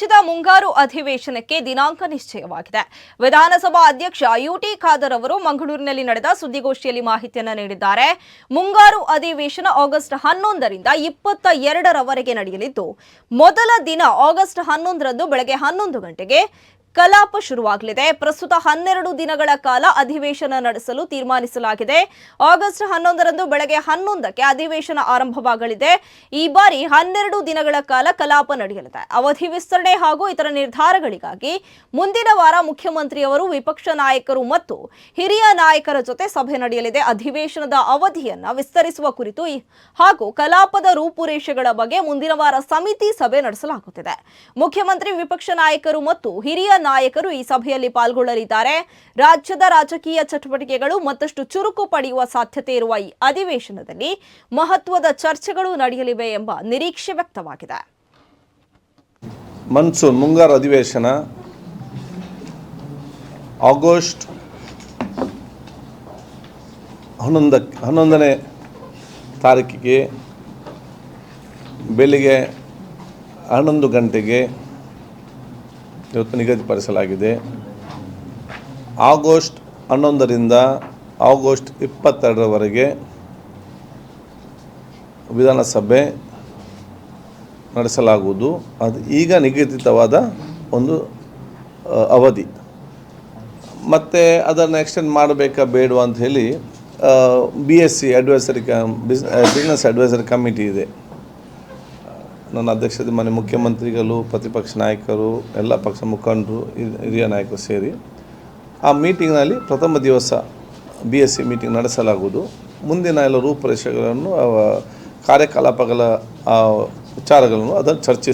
ರಾಜ್ಯದ ಮುಂಗಾರು ಅಧಿವೇಶನಕ್ಕೆ ದಿನಾಂಕ ನಿಶ್ಚಯವಾಗಿದೆ. ವಿಧಾನಸಭಾ ಅಧ್ಯಕ್ಷ ಯುಟಿ ಖಾದರ್ ಅವರು ಮಂಗಳೂರಿನಲ್ಲಿ ನಡೆದ ಸುದ್ದಿಗೋಷ್ಠಿಯಲ್ಲಿ ಮಾಹಿತಿಯನ್ನು ನೀಡಿದ್ದಾರೆ. ಮುಂಗಾರು ಅಧಿವೇಶನ ಆಗಸ್ಟ್ ಹನ್ನೊಂದರಿಂದ ಇಪ್ಪತ್ತ ಎರಡರವರೆಗೆ ನಡೆಯಲಿದ್ದು, ಮೊದಲ ದಿನ ಆಗಸ್ಟ್ ಹನ್ನೊಂದರಂದು ಬೆಳಗ್ಗೆ ಹನ್ನೊಂದು ಗಂಟೆಗೆ ಕಲಾಪ ಶುರುವಾಗಲಿದೆ. ಪ್ರಸ್ತುತ ಹನ್ನೆರಡು ದಿನಗಳ ಕಾಲ ಅಧಿವೇಶನ ನಡೆಸಲು ತೀರ್ಮಾನಿಸಲಾಗಿದೆ. ಆಗಸ್ಟ್ ಹನ್ನೊಂದರಂದು ಬೆಳಗ್ಗೆ ಹನ್ನೊಂದಕ್ಕೆ ಅಧಿವೇಶನ ಆರಂಭವಾಗಲಿದೆ. ಈ ಬಾರಿ ಹನ್ನೆರಡು ದಿನಗಳ ಕಾಲ ಕಲಾಪ ನಡೆಯಲಿದೆ. ಅವಧಿ ವಿಸ್ತರಣೆ ಹಾಗೂ ಇತರ ನಿರ್ಧಾರಗಳಿಗಾಗಿ ಮುಂದಿನ ವಾರ ಮುಖ್ಯಮಂತ್ರಿಯವರು ವಿಪಕ್ಷ ನಾಯಕರು ಮತ್ತು ಹಿರಿಯ ನಾಯಕರ ಜೊತೆ ಸಭೆ ನಡೆಯಲಿದೆ. ಅಧಿವೇಶನದ ಅವಧಿಯನ್ನ ವಿಸ್ತರಿಸುವ ಕುರಿತು ಹಾಗೂ ಕಲಾಪದ ರೂಪುರೇಷೆಗಳ ಬಗ್ಗೆ ಮುಂದಿನ ವಾರ ಸಮಿತಿ ಸಭೆ ನಡೆಸಲಾಗುತ್ತಿದೆ. ಮುಖ್ಯಮಂತ್ರಿ, ವಿಪಕ್ಷ ನಾಯಕರು ಮತ್ತು ಹಿರಿಯ ನಾಯಕರು ಈ ಸಭೆಯಲ್ಲಿ ಪಾಲ್ಗೊಳ್ಳಲಿದ್ದಾರೆ. ರಾಜ್ಯದ ರಾಜಕೀಯ ಚಟುವಟಿಕೆಗಳು ಮತ್ತಷ್ಟು ಚುರುಕು ಪಡೆಯುವ ಸಾಧ್ಯತೆ ಇರುವ ಈ ಅಧಿವೇಶನದಲ್ಲಿ ಮಹತ್ವದ ಚರ್ಚೆಗಳು ನಡೆಯಲಿವೆ ಎಂಬ ನಿರೀಕ್ಷೆ ವ್ಯಕ್ತವಾಗಿದೆ. ಮನ್ಸೂನ್ ಮುಂಗಾರು ಅಧಿವೇಶನ ಆಗಸ್ಟ್ ಹನ್ನೊಂದಕ್ಕೆ ಹನ್ನೊಂದನೇ ತಾರೀಕಿಗೆ ಬೆಳಿಗ್ಗೆ ಹನ್ನೊಂದು ಗಂಟೆಗೆ ಇವತ್ತು ನಿಗದಿಪಡಿಸಲಾಗಿದೆ. ಆಗಸ್ಟ್ ಹನ್ನೊಂದರಿಂದ ಆಗಸ್ಟ್ ಇಪ್ಪತ್ತೆರಡರವರೆಗೆ ವಿಧಾನಸಭೆ ನಡೆಸಲಾಗುವುದು. ಅದು ಈಗ ನಿಗದಿತವಾದ ಒಂದು ಅವಧಿ. ಮತ್ತು ಅದನ್ನು ಎಕ್ಸ್ಟೆಂಡ್ ಮಾಡಬೇಕಾ ಬೇಡವಾ ಅಂತ ಹೇಳಿ B S C advisory cum biz business advisory committee ಇದೆ. ನನ್ನ ಅಧ್ಯಕ್ಷತೆ ಮನೆ ಮುಖ್ಯಮಂತ್ರಿಗಳು, ಪ್ರತಿಪಕ್ಷ ನಾಯಕರು, ಎಲ್ಲ ಪಕ್ಷ ಮುಖಂಡರು, ಹಿರ್- ಹಿರಿಯ ನಾಯಕರು ಸೇರಿ ಆ ಮೀಟಿಂಗ್ನಲ್ಲಿ ಪ್ರಥಮ ದಿವಸ ಬಿ ಎಸ್ ಸಿ ಮೀಟಿಂಗ್ ನಡೆಸಲಾಗುವುದು. ಮುಂದಿನ ಎಲ್ಲ ರೂಪುರೇಷೆಗಳನ್ನು ಕಾರ್ಯಕಲಾಪಗಳ ವಿಚಾರಗಳನ್ನು ಅದನ್ನು ಚರ್ಚಿಸಿ